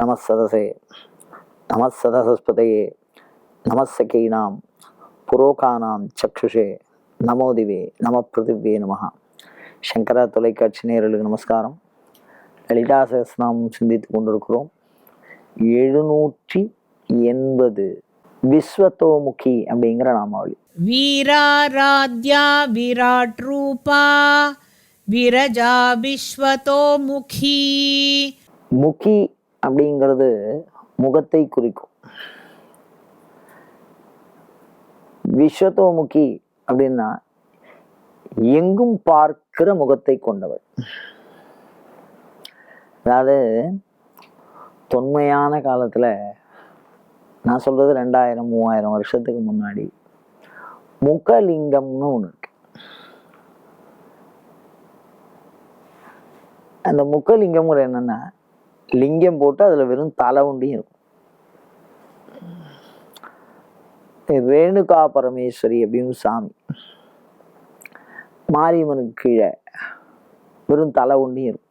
நமசதசே நமசதசஸ்பதையே நமசகீனாம் புரோகானாம் சக்ஷுஷே. நமோதிவே நம பிருத்திவே நமகா சங்கரா தொலைக்காட்சி நேரலுக்கு நமஸ்காரம். லலிதா சகஸ்நாமம் சிந்தித்து கொண்டிருக்கிறோம். எழுநூற்றி எண்பது விஸ்வத்தோமுகி அப்படிங்கிற நாமாவளி. வீராராத்யா விராட் ரூபா விரஜா விஸ்வத்தோமுகி. முகி அப்படிங்கிறது முகத்தை குறிக்கும். விஸ்வத்தோமுகி அப்படின்னா எங்கும் பார்க்கிற முகத்தை கொண்டவர் அதாவது தொன்மையான காலத்துல நான் சொல்றது ரெண்டாயிரம் மூவாயிரம் வருஷத்துக்கு முன்னாடி முகலிங்கம்னு ஒன்று இருக்கு. அந்த முகலிங்கம்ங்கிற என்னன்னா லிங்கம் போட்டு அதுல வெறும் தலை உண்டியும் இருக்கும். ரேணுகா பரமேஸ்வரி அப்படின்னு சாமி. மாரியம்மனுக்கு கீழே வெறும் தலை ஒண்டியும் இருக்கும்.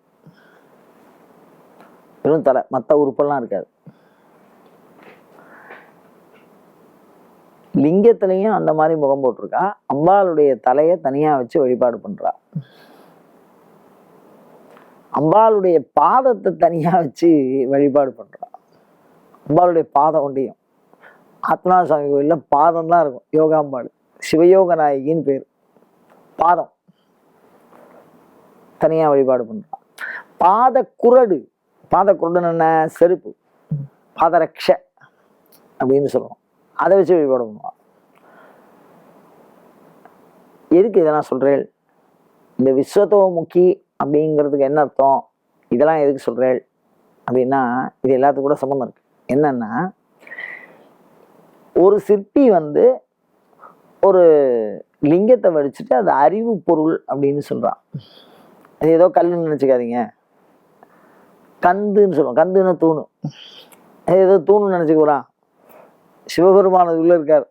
வெறும் தலை மற்ற உறுப்பெல்லாம் இருக்காது. லிங்கத்திலையும் அந்த மாதிரி முகம் போட்டிருக்கா. அம்பாளுடைய தலையை தனியா வச்சு வழிபாடு பண்ணுறா அம்பாளுடைய பாதத்தை தனியா வச்சு வழிபாடு பண்றான். அம்பாளுடைய பாதம் ஒன்றையும். ஆத்மநாத சுவாமி கோயில்ல பாதம் தான் இருக்கும். யோகாம்பாள். சிவயோக நாயகின்னு பேர். பாதம். தனியா வழிபாடு பண்ணுறான் பாத குரடு. பாத குரடுன்னு என்ன? செருப்பு. பாதரக்ஷ அப்படின்னு சொல்லுவோம். அதை வச்சு வழிபாடு பண்ணுவான். எதுக்கு இதெல்லாம் சொல்றேன்? இந்த விஸ்வத்தோமுகி அப்படிங்கிறதுக்கு என்ன அர்த்தம்? இதெல்லாம் எதுக்கு சொல்கிறேள் அப்படின்னா இது எல்லாத்துக்கும் கூட சம்மந்தம் இருக்கு. என்னன்னா ஒரு சிற்பி வந்து ஒரு லிங்கத்தை வடிச்சிட்டு அது அறிவு பொருள் அப்படின்னு சொல்கிறான் அது ஏதோ கல்லுன்னு நினச்சிக்காதீங்க. கந்துன்னு சொல்லுவோம் கந்துன்னு தூணு. அது ஏதோ தூணுன்னு நினச்சிக்க போகிறான் அது உள்ள இருக்கார்.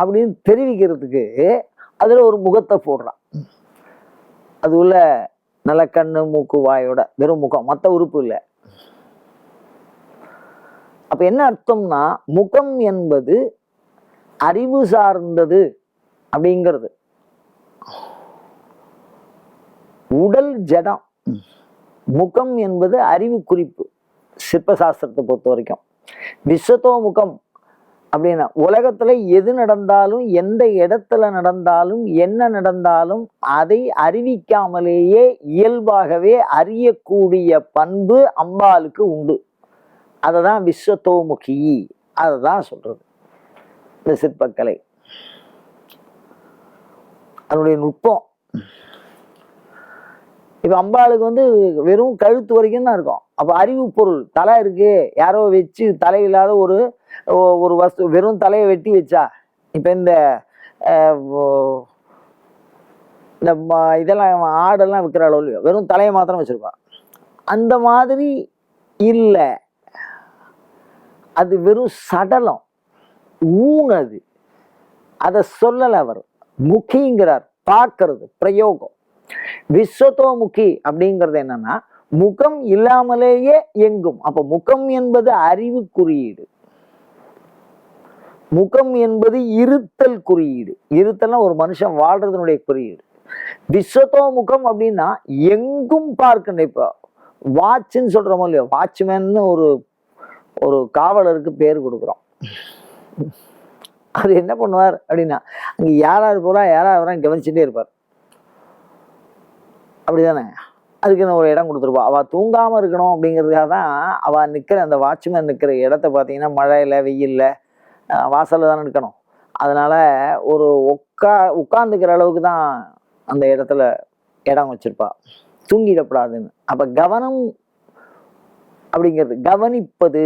அப்படின்னு தெரிவிக்கிறதுக்கு அதில் ஒரு முகத்தை போடுறான். அது உள்ள நல்ல கண்ணு மூக்கு வாயோட வெறும் முகம். மற்ற உறுப்பு இல்லை. அப்ப என்ன அர்த்தம்னா முகம் என்பது அறிவு சார்ந்தது அப்படிங்கிறது. உடல் ஜடம். முகம் என்பது அறிவு குறிப்பு. சிற்பசாஸ்திரத்தை பொறுத்த வரைக்கும். விஸ்வத்தோ முகம் அப்படின்னா உலகத்துல எது நடந்தாலும் எந்த இடத்துல நடந்தாலும் என்ன நடந்தாலும் அதை அறிவிக்காமலேயே இயல்பாகவே அறியக்கூடிய பண்பு அம்பாளுக்கு உண்டு. அதை தான் விஸ்வத்தோமுகி. அதை தான் சொல்றது. இந்த சிற்பக்கலை. அதனுடைய நுட்பம். இப்ப அம்பாளுக்கு வந்து வெறும் கழுத்து வரைக்கும் தான் இருக்கும். அப்போ அறிவு பொருள் தலை இருக்கு. யாரோ வச்சு தலை இல்லாத ஒரு ஒரு வஸ்து வெறும் தலையை வெட்டி வச்சா இப்போ இந்த இந்த இதெல்லாம் ஆடெல்லாம் விற்கிற அளவு இல்லையோ. வெறும் தலையை மாத்திரம் வச்சுருப்பான் அந்த மாதிரி இல்லை. அது வெறும் சடலம். ஊனது அதை சொல்லலை அவர். முக்கிங்கிறார் பார்க்கறது பிரயோகம். விஸ்வத்தோமுகி அப்படிங்கிறது என்னன்னா முகம் இல்லாமலேயே எங்கும் அப்ப முகம் என்பது அறிவு குறியீடு. முகம் என்பது இருத்தல் குறியீடு. இருத்தல்னா ஒரு மனுஷன் வாழ்றதுனுடைய குறியீடு. விஸ்வத்தோ முகம் அப்படின்னா எங்கும் பார்க்க இப்போ வாட்ச்னு சொல்றோமோ இல்லையோ வாட்ச்மேன்னு ஒரு ஒரு காவலருக்கு பேர் கொடுக்குறோம். அது என்ன பண்ணுவார் அப்படின்னா அங்க யாராவது போறா யாராவது கவனிச்சுட்டே இருப்பார். அப்படிதானே அதுக்குன்னு ஒரு இடம் கொடுத்துருப்பா. அவள் தூங்காமல் இருக்கணும் அப்படிங்கிறதுக்காக தான் அவள் நிற்கிற அந்த வாட்ச்மேன் நிற்கிற இடத்த பார்த்தீங்கன்னா மழையில வெயில்ல வாசலில் தானே நிற்கணும் அதனால் ஒரு உட்கா உட்காந்துக்கிற அளவுக்கு தான் அந்த இடத்துல இடம் வச்சுருப்பா. தூங்கிடக்கூடாதுன்னு அப்போ கவனம் அப்படிங்கிறது கவனிப்பது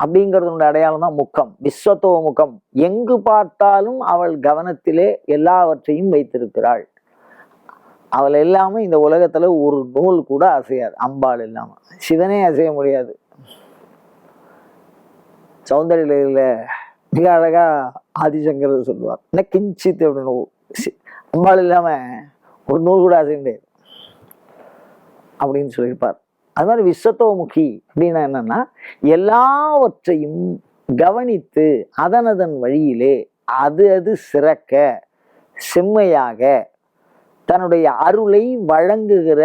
அப்படிங்கிறதுனுடைய அடையாளம் தான் முக்கம். விஸ்வத்துவ முகம். எங்கு பார்த்தாலும் அவள் கவனத்திலே எல்லாவற்றையும் வைத்திருக்கிறாள். அவள் இல்லாமல் இந்த உலகத்துல ஒரு நூல் கூட அசையாது அம்பாள் இல்லாமல் சிவனே அசைய முடியாது. சௌந்தரியில மிக அழகா ஆதிசங்கர் சொல்லுவார். என்ன கிஞ்சித் அப்படின்னு சி- அம்பாள் இல்லாம ஒரு நூல் கூட அசைய முடியாது. அப்படின்னு சொல்லியிருப்பார். அது மாதிரி விஸ்வத்தோமுகி அப்படின்னா என்னன்னா எல்லாவற்றையும் கவனித்து அதனதன் வழியிலே அது அது சிறக்க செம்மையாக தன்னுடைய அருளை வழங்குகிற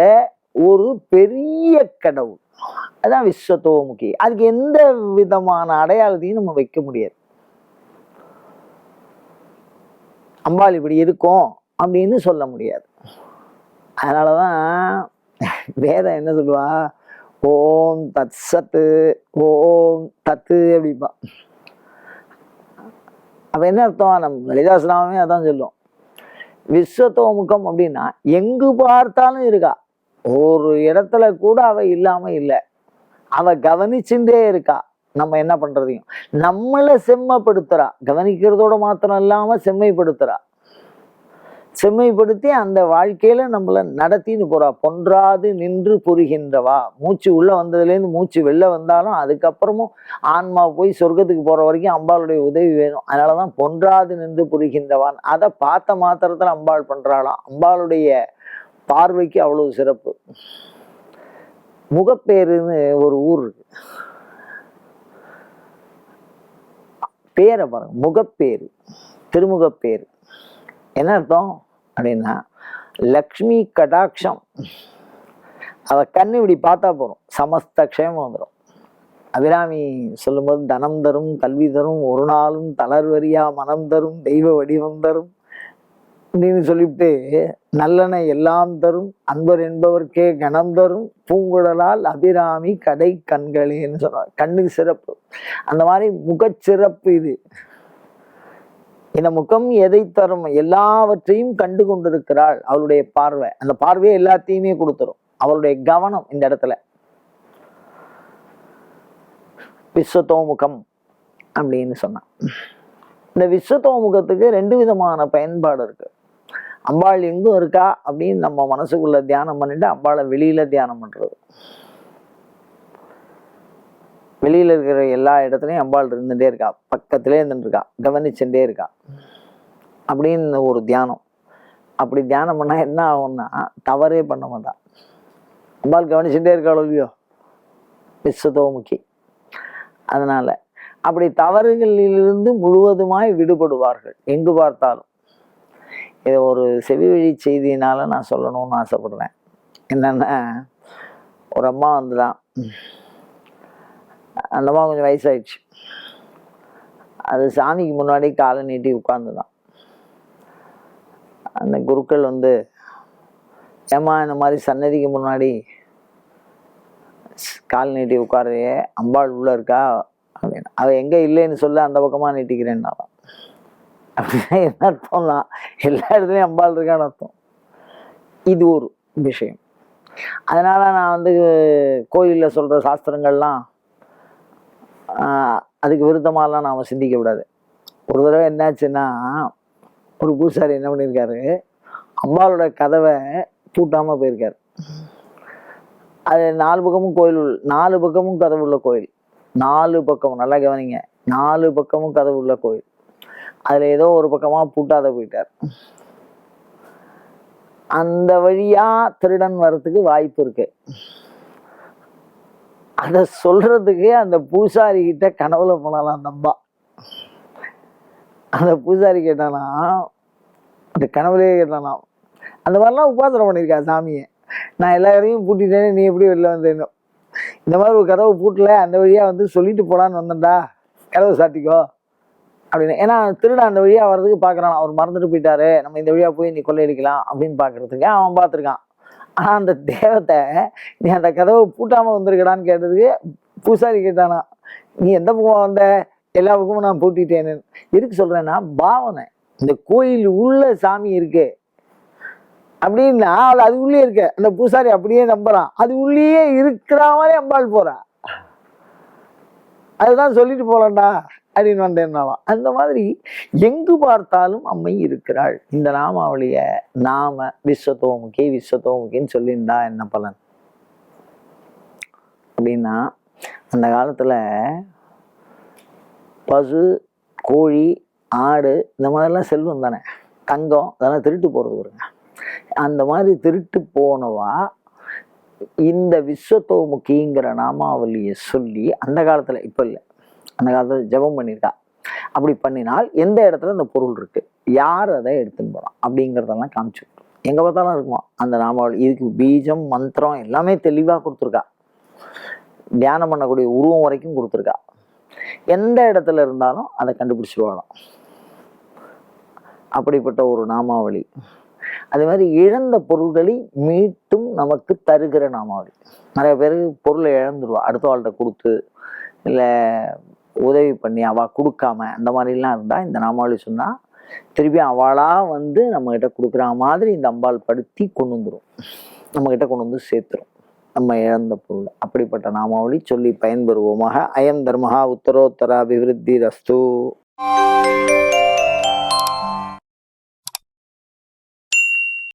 ஒரு பெரிய கடவுள். அதான் விஸ்வத்தோமுகி. அதுக்கு எந்த விதமான அடையாளத்தையும் நம்ம வைக்க முடியாது. அம்பாள் இப்படி இருக்கும் அப்படின்னு சொல்ல முடியாது. அதனாலதான் வேதம் என்ன சொல்லுவா? ஓம் தத் சத்து ஓம் தத்து அப்படிப்பா அப்ப என்ன அர்த்தம்? நம்ம லலிதாசனாவே அதான் சொல்லுவோம் விஸ்வத்தோமுகம் அப்படின்னா எங்கு பார்த்தாலும் இருக்கா. ஒரு இடத்துல கூட அவ இல்லாம இல்லை. அவ கவனிச்சுட்டே இருக்கா. நம்ம என்ன பண்றதையும். நம்மளை செம்மைப்படுத்துறா. கவனிக்கிறதோட மாத்திரம் இல்லாம செம்மைப்படுத்துறா. செம்மைப்படுத்தி அந்த வாழ்க்கையில நம்மளை நடத்தின்னு போறா. பொன்றாது நின்று புரிகின்றவா மூச்சு உள்ள வந்ததுலேருந்து மூச்சு வெளில வந்தாலும் அதுக்கப்புறமும் ஆன்மா போய் சொர்க்கத்துக்கு போற வரைக்கும் அம்பாளுடைய உதவி வேணும். அதனாலதான் பொன்றாது நின்று புரிகின்றவான் அதை பார்த்த மாத்திரத்துல அம்பாள் பண்றாளாம் அம்பாளுடைய பார்வைக்கு அவ்வளவு சிறப்பு. முகப்பேருன்னு ஒரு ஊர் இருக்கு. பேரை பாருங்க. முகப்பேரு. திருமுகப்பேரு. என்ன அர்த்தம்? அப்படின்னா லக்ஷ்மி கடாட்சம். அவ கண்ணு இப்படி பார்த்தா போகிறோம் சமஸ்த க்ஷேமம் வந்துடும் அபிராமி சொல்லும்போது தனம் தரும் கல்வி தரும் ஒரு நாளும் தளர்வரியா மனம் தரும் தெய்வ வடிவம் தரும் அப்படின்னு சொல்லிவிட்டு நல்லன எல்லாம் தரும் அன்பர் என்பவர்க்கே கணம் தரும் பூங்குடலால் அபிராமி கடை கண்களேன்னு சொல்றாங்க கண்ணுக்கு சிறப்பு. அந்த மாதிரி முகச்சிறப்பு இது. இந்த முகம் எதை தரும் எல்லாவற்றையும் கண்டு கொண்டிருக்கிறாள் அவளுடைய பார்வை. அந்த பார்வையை எல்லாத்தையுமே கொடுத்துரும். அவளுடைய கவனம் இந்த இடத்துல. விஸ்வத்தோமுகம் அப்படின்னு சொன்னான். இந்த விஸ்வத்தோமுகத்துக்கு ரெண்டு விதமான பயன்பாடு இருக்கு. அம்பாள் எங்கும் இருக்கா அப்படின்னு நம்ம மனசுக்குள்ள தியானம் பண்ணிட்டு அம்பாளை வெளியில தியானம் பண்றது. வெளியில் இருக்கிற எல்லா இடத்துலையும் அம்பாள் இருந்துகிட்டே இருக்கா. பக்கத்திலே இருந்துட்டுருக்கா கவனிச்சுட்டே இருக்கா. அப்படின்னு ஒரு தியானம். அப்படி தியானம் பண்ணால் என்ன ஆகும்னா தவறே பண்ண மாட்டான் அம்பாள் கவனிச்சுட்டே இருக்காளோ இல்லையோ? விசுதோ முக்கி அதனால் அப்படி தவறுகளிலிருந்து முழுவதுமாய் விடுபடுவார்கள். எங்கு பார்த்தாலும். இதை ஒரு செவி வழி செய்தியினால நான் சொல்லணும்னு ஆசைப்படுறேன். என்னென்னா ஒரு அம்மா வந்துதான். அந்த அம்மா கொஞ்சம் வயசாயிடுச்சு. அது சாமிக்கு முன்னாடி காலை நீட்டி உட்கார்ந்துதான். அந்த குருக்கள் வந்து ஏம்மா இந்த மாதிரி சன்னதிக்கு முன்னாடி கால் நீட்டி உட்காரையே அம்பாள் உள்ள இருக்கா? அப்படின்னு. அவ எங்க இல்லைன்னு சொல்ல அந்த பக்கமா நீட்டிக்கிறேன்னா அப்படின்னா என்ன அர்த்தம்னா எல்லா இடத்துலயும் அம்பாள் இருக்கான்னு அர்த்தம். இது ஒரு விஷயம். அதனால நான் வந்து கோயில்ல சொல்ற சாஸ்திரங்கள்லாம் அதுக்கு விருத்தமாலாம் நாம் சிந்திக்க கூடாது. ஒரு தடவை என்னாச்சுன்னா ஒரு பூசாரி என்ன பண்ணியிருக்காரு அம்பாளோட கதவை பூட்டாமல் போயிருக்காரு. அது நாலு பக்கமும் கோயில் உள்ள- நாலு பக்கமும் கதவு உள்ள கோயில். நாலு பக்கம் நல்லா கவனிங்க. நாலு பக்கமும் கதவு உள்ள கோயில். அதில் ஏதோ ஒரு பக்கமாக பூட்டாத போயிட்டார். அந்த வழியாக திருடன் வர்றதுக்கு வாய்ப்பு இருக்குது அதை சொல்றதுக்கு அந்த பூசாரி கிட்ட கனவுல போனாலாம் அந்த அந்த பூசாரி கேட்டானா அந்த கனவுலேயே கேட்டானா அந்த மாதிரிலாம் உபாசனை பண்ணியிருக்கா சாமியை. நான் எல்லா கதையும் பூட்டிட்டேன்னு நீ எப்படி வெளில வந்தேனோ இந்த மாதிரி ஒரு கதவை பூட்டல அந்த வழியாக வந்து சொல்லிட்டு போகலான்னு வந்தேன்டா. கதவை சாத்திக்கோ. அப்படின்னு. ஏன்னா திருடன் அந்த வழியாக வர்றதுக்கு பார்க்கறான் அவர் மறந்துட்டு போயிட்டாரு. நம்ம இந்த வழியாக போய் நீ கொள்ளையடிக்கலாம் அப்படின்னு பார்க்குறதுக்கு அவன் பார்த்துருக்கான் ஆனால் அந்த தேவத்தை நீ அந்த கதவை பூட்டாமல் வந்திருக்கடான்னு கேட்டதுக்கு பூசாரி கேட்டானா நீ எந்த பக்கம் வந்த? எல்லா பக்கமும் நான் பூட்டிட்டேன்னு. எதுக்கு சொல்கிறேன்னா பாவனை. இந்த கோயில் உள்ள சாமி இருக்கு. அப்படின்னா அவள் அது உள்ளே இருக்க. அந்த பூசாரி அப்படியே நம்புறான். அது உள்ளேயே இருக்கிற மாதிரி அம்பாள் போறா. அதுதான் சொல்லிட்டு போலாம்டா. அப்படின்னு வந்தேன்னாலாம். அந்த மாதிரி எங்கு பார்த்தாலும் அம்மை இருக்கிறாள். இந்த நாமாவளிய நாம விஸ்வத்தோமுகி விஸ்வத்தோமுகின்னு சொல்லியிருந்தா என்ன பலன்? அப்படின்னா அந்த காலத்துல பசு கோழி ஆடு இந்த மாதிரிலாம் செல்வம் தானே. தங்கம் இதெல்லாம் திருட்டு போகிறது வருங்க அந்த மாதிரி திருட்டு போனவா இந்த விஸ்வத்தோமுக்கிங்கிற நாமாவளியை சொல்லி அந்த காலத்தில் இப்போ இல்லை. அந்த காலத்தில் ஜெபம் பண்ணியிருக்கா. அப்படி பண்ணினால் எந்த இடத்துல அந்த பொருள் இருக்கு? யார் அதை எடுத்துன்னு போகலாம் அப்படிங்கிறதெல்லாம் காமிச்சு. எங்கே பார்த்தாலும் இருக்குமா? அந்த நாமாவளி இதுக்கு பீஜம் மந்திரம் எல்லாமே தெளிவாக கொடுத்துருக்கா. தியானம் பண்ணக்கூடிய உருவம் வரைக்கும் கொடுத்துருக்கா. எந்த இடத்துல இருந்தாலும் அதை கண்டுபிடிச்சு வாழலாம் அப்படிப்பட்ட ஒரு நாமாவளி. அதே மாதிரி இழந்த பொருள்களை மீட்டும் நமக்கு தருகிற நாமாவளி. நிறைய பேர் பொருளை இழந்துருவா. அடுத்த வாழ்கிட்ட கொடுத்து இல்லை உதவி பண்ணி அவள் கொடுக்காம அந்த மாதிரிலாம் இருந்தால் இந்த நாமாவளி சொன்னால் திருப்பி அவளாக வந்து நம்மக்கிட்ட கொடுக்குற மாதிரி இந்த அம்பாள் படுத்தி கொண்டு வந்துடும் நம்மக்கிட்ட கொண்டு வந்து சேர்த்துரும். நம்ம இழந்த பொருள். அப்படிப்பட்ட நாமாவளி சொல்லி பயன்பெறுவோமாக. அயம் தர்மஹா உத்தரோத்தர அபிவிருத்தி ரஸ்து